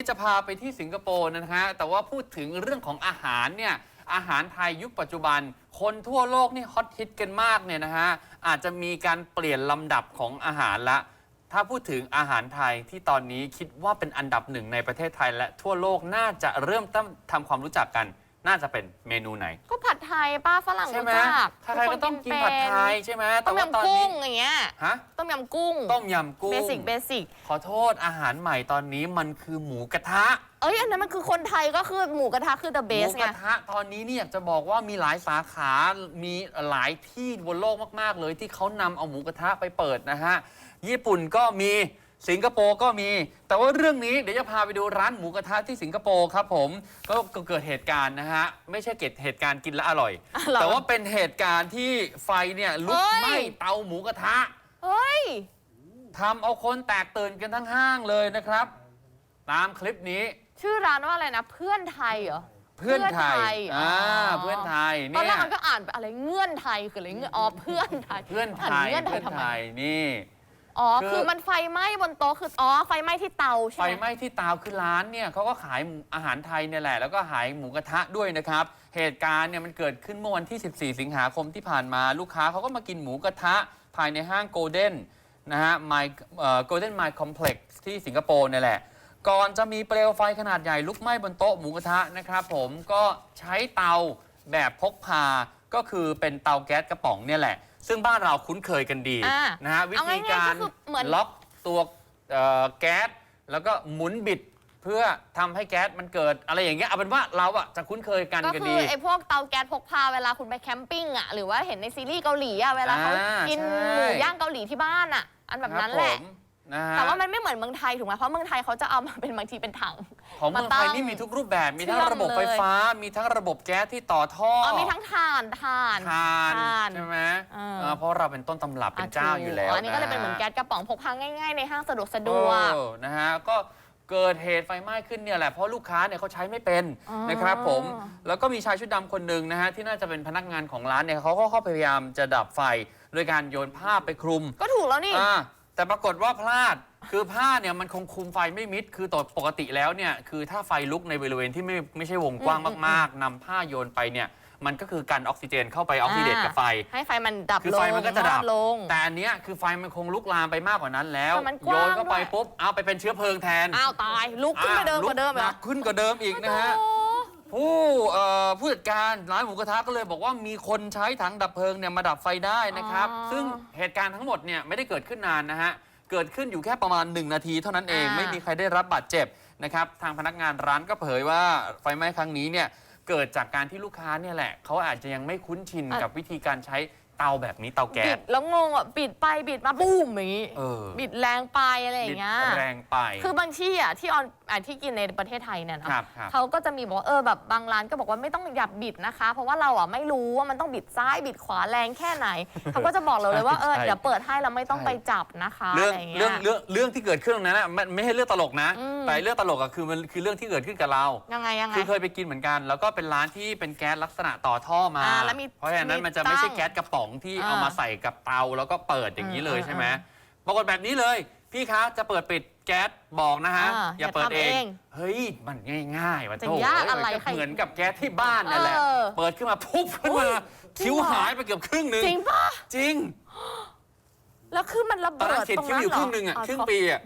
ที่จะพาไปที่สิงคโปร์นะฮะ แต่ว่าพูดถึงเรื่องของอาหารเนี่ย อาหารไทยยุคปัจจุบัน คนทั่วโลกนี่ฮอตฮิตกันมากเนี่ยนะฮะ อาจจะมีการเปลี่ยนลำดับของอาหารละ ถ้าพูดถึงอาหารไทยที่ตอนนี้คิดว่าเป็นอันดับหนึ่งในประเทศไทยและทั่วโลกน่าจะเริ่มต้นทำความรู้จักกัน น่าจะเป็นเมนูไหน ก็ผัดไทยป้าฝรั่งใช่ไหมรู้จักถ้าใครก็ต้องกินผัดไทยใช่ไหมต้แต่มว่าตอนยำนี้กุ้งอย่างเงี้ยฮะต้มยำกุ้งต้มยำกุ้งเบสิกเบสิกขอโทษอาหารใหม่ตอนนี้มันคือหมูกระทะ เอ้ยอันนั้นมันคือคนไทยก็คือหมูกระทะคือ the หมู best กไง ระทะตอนนี้เนี่ยอยากจะบอกว่ามีหลายสาขา มีหลายที่บนโลกมาก ๆ เลยที่เขานำเอาหมูกระทะไปเปิดนะฮะ ญี่ปุ่นก็มี สิงคโปร์ก็มี แต่ว่าเรื่องนี้เดี๋ยวจะพาไปดูร้านหมูกระทะที่สิงคโปร์ครับผมก็ก็เกิดเหตุการณ์นะฮะ ไม่ใช่เกิดเหตุการณ์กินแล้วอร่อยอร่อยแต่ว่าเป็นเหตุการณ์ที่ไฟเนี่ยลุกเฮ้ยไหม้เตาหมูกระทะเฮ้ย ทำเอาคนแตกตื่นกันทั้งห้างเลยนะครับ ตามคลิปนี้ชื่อร้านว่าอะไรนะ เพื่อนไทยเหรอ เพื่อนไทยอ๋ออ่าอ่เพื่อนไทยตอนเนี่แรยกมันก็อ่านไปอะไรเงื่อนไทยคืออะไรเงื่อนอ๋อเพื่อนไทยเพื่อนไทานยเงื่อนไทเพื่ยอนทำไมไทยนี่ อ๋อคือคือมันไฟไหม้บนโต๊ะคืออ๋อไฟไหม้ที่เตาใช่ไฟไหมไหม้ที่เตาคือร้านเนี่ยเขาก็ขายอาหารไทยเนี่ยแหละ แล้วก็ขายหมูกระทะด้วยนะครับ เหตุการณ์เนี่ยมันเกิดขึ้นเมื่อวันที่ 14 สิงหาคมที่ผ่านมาลูกค้าเขาก็มากินหมูกระทะภายในห้างโกลเด้นนะฮะไมโกลเด้นไมล์คอมเพล็กซ์ที่สิงคโปร์เนี่ยแหละ ก่อนจะมีเปลวไฟขนาดใหญ่ลุกไหม้บนโต๊ะหมูกระทะนะครับผมก็ใช้เตาแบบพกพา ก็คือเป็นเตาแก๊สกระป๋องเนี่ยแหละ ซึ่งบ้านเราคุ้นเคยกันดีอ่านะฮะวิเอาธีง่ายๆการก็คือเหมือน ล็อกตัวเอ่อแก๊สแล้วก็หมุนบิดเพื่อทำให้แก๊สมันเกิดอะไรอย่างเงี้ยเอาเป็นว่าเราอะจะคุ้นเคยกันก็กันคืดีอไอ้พวกเตาแก๊สพกพาเวลาคุณไปแคมปิ้งอะหรือว่าเห็นในซีรีส์เกาหลีอะเวลาเขาอ่ากินใช่ หมูย่างเกาหลีที่บ้านอะ อันแบบนั้นแหละ ครับผม นะฮะแต่ว่ามันไม่เหมือนเมืองไทยถูกไหมเพราะเมืองไทยเขาจะเอามาเป็นบางทีเป็นถังของเมืองไทยนี่มีทุกรูปแบบมีทั้งเชื่อมระบบไฟฟ้า มีทั้งระบบแก๊สที่ต่อท่ออ๋ออมีทั้งถ่านถ่านทานถ่านใช่ไหมเออเออเพราะเราเป็นต้นตำรับเป็นเจ้าอยู่แล้วอันนี้ก็เลยเป็นเหมือนแก๊สกระป๋องพกพาง่าย ๆ ในห้างสะดวกสะดวกเออนะฮะก็เกิดเหตุไฟไหม้ขึ้นเนี่ยแหละเพราะลูกค้าเนี่ยเขาใช้ไม่เป็นอ๋อนะครับผมแล้วก็มีชายชุดดำคนหนึ่งนะฮะที่น่าจะเป็นพนักงานของร้านเนี่ยเขาก็เข้าพยายามจะดับไฟโดยการโยนผ้าไปคลุม ก็ถูกแล้วนี่อ่า แต่ปรากฏว่าพลาดคือผ้าเนี่ยมันคงคุมไฟไม่มิด คือตปกติแล้วเนี่ยคือถ้าไฟลุกในบริเวณที่ไม่ไม่ใช่วงกว้างอืมมากๆนำผ้าโยนไปเนี่ยมันก็คือกันออกซิเจนเข้าไปออกซิเดตกับไฟ ให้ไฟมันดับคือลงไฟมันก็จะดับ มอลง แต่อันเนี้ยคือไฟมันคงลุกลามไปมากกว่านั้นแล้ว แต่มันกโยว้างนเข้าไปด้วย ปุ๊บเอาไปเป็นเชื้อเพลิงแทนอ้าวตายลุกขึ้นไปเดิมกว่าเดิมหเหรนัอกขึ้นกว่าเดิมอีกนะฮะ โอ้ ผู้เอ่อผู้จัดการร้านหมูกระทะก็เลยบอกว่ามีคนใช้ถังดับเพลิงเนี่ยมาดับไฟได้นะครับซึ่งเหตุการณ์ทั้งหมดเนี่ยไม่ได้เกิดขึ้นนานนะฮะ เกิดขึ้นอยู่แค่ประมาณ 1 นาทีเท่านั้นเองไม่มีใครได้รับบาดเจ็บนะครับ ทางพนักงานร้านก็เผยว่าไฟไหม้ครั้งนี้เนี่ยเกิดจากการที่ลูกค้าเนี่ยแหละเขาอาจจะยังไม่คุ้นชินกับวิธีการใช้ เตาแบบนี้เตาแก๊บิสดแล้วงงอะบิดไปบิดมาปุ้มอย่างงี้เออบิดแรงไปอะไรอย่างเงี้ยแรงไป คือบางที่อะที่ออนอะที่กินในประเทศไทยเนี่ยนะครับครับ เขาก็จะมีบอกว่าเออแบบบางร้านก็บอกว่าไม่ต้องหยับบิดนะคะ เพราะว่าเราอะไม่รู้ว่ามันต้องบิดซ้ายบิดขวาแรงแค่ไหน เขาก็จะบอกเราเลยว่าเออใช่เดี๋ยวเปิดให้เราไม่ต้องใช่ไปจับนะคะเรื่องอะไรอย่างเงี้เรื่องย เรื่องเรื่องที่เกิดขึ้นตรงนั้นน่ะมันไม่ใช่เรื่องตลกนะ อืม แต่เรื่องตลกอะคือมันคือเรื่องที่เกิดขึ้นกับเรา ยังไงยังไง คือเคยไปกินเหมือนกัน แล้วก็เป็นร้านที่เป็นแก๊สลักษณะต่อท่อมา อ่าแล้วมีเพราะฉะนั้นมีมันจะไม่ใช่ตั้ง แก๊สกระป๋องที่อ่าเอามาใส่กับเตาแล้วก็เปิดอย่างนี้เลยอืมใช่ไหมอืมปรากฏแบบนี้เลย พี่คะจะเปิดปิดแก๊สบอกนะฮะอ่าอย่าเปิดอย่าทำเองเองเฮ้ยมันง่ายๆวะจะโถ่ยากเอ้ยอะไรมันก็ใครเหมือนกับแก๊สที่บ้านนั่นแหละเออเปิดขึ้นมาปุ๊บขึ้นมาจริคิ้งวเหรอหายไปเกือบครึ่งหนึงจริงปะจริง แล้วคือมันระตอนเบินั้ดนเขียนตรงคิ้วนั้นอยู่เหรคอรึ่งหนึงอะอ๋อครึ่งปีอะ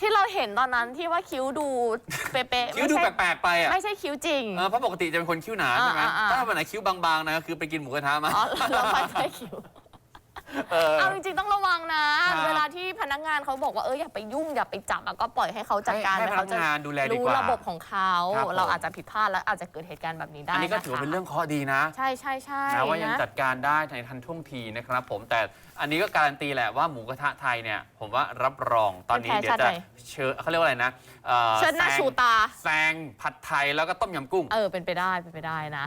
ที่เราเห็นตอนนั้นที่ว่าคิ้วดูเป๊ะๆคิ้วดูไม่แปใช่ลกๆไปอะไม่ใช่คิ้วจริง เออเพราะปกติจะเป็นคนคิ้วหนาใช่ไหมอ่าอ่าอ่า ถ้าวันไหนคิ้วบางๆนะคือไปกินหมูกระทะมา อ๋อเราไม่ใช่คิ้ว เออ เอาจริงๆต้องระวังนะ ครับเวลาที่พนักงานเขาบอกว่าเอออย่าไปยุ่งอย่าไปจับอะก็ปล่อยให้เขาจัดการให้ให้เดี๋ยวเขาพนักงานดูแลดีรู้กว่าระบบของเขาครับผม เราอาจจะผิดพลาดแล้วอาจจะเกิดเหตุการณ์แบบนี้ได้อันนี้ก็ะคะถือว่าเป็นเรื่องเคราะห์ดีนะ ใช่ใช่ใช่นะว่ายังนะจัดการได้ในทันท่วงทีนะครับผมแต่อันนี้ก็การันตีแหละว่าหมูกระทะไทยเนี่ย ผมว่ารับรองตอนนี้เดี๋ยวจะเชิญเขาเรียกว่าอะไรนะอ่อเชิดหน้าแซงชูตา แซงผัดไทยแล้วก็ต้มยำกุ้ง เออเป็นไปได้เป็นไปได้นะ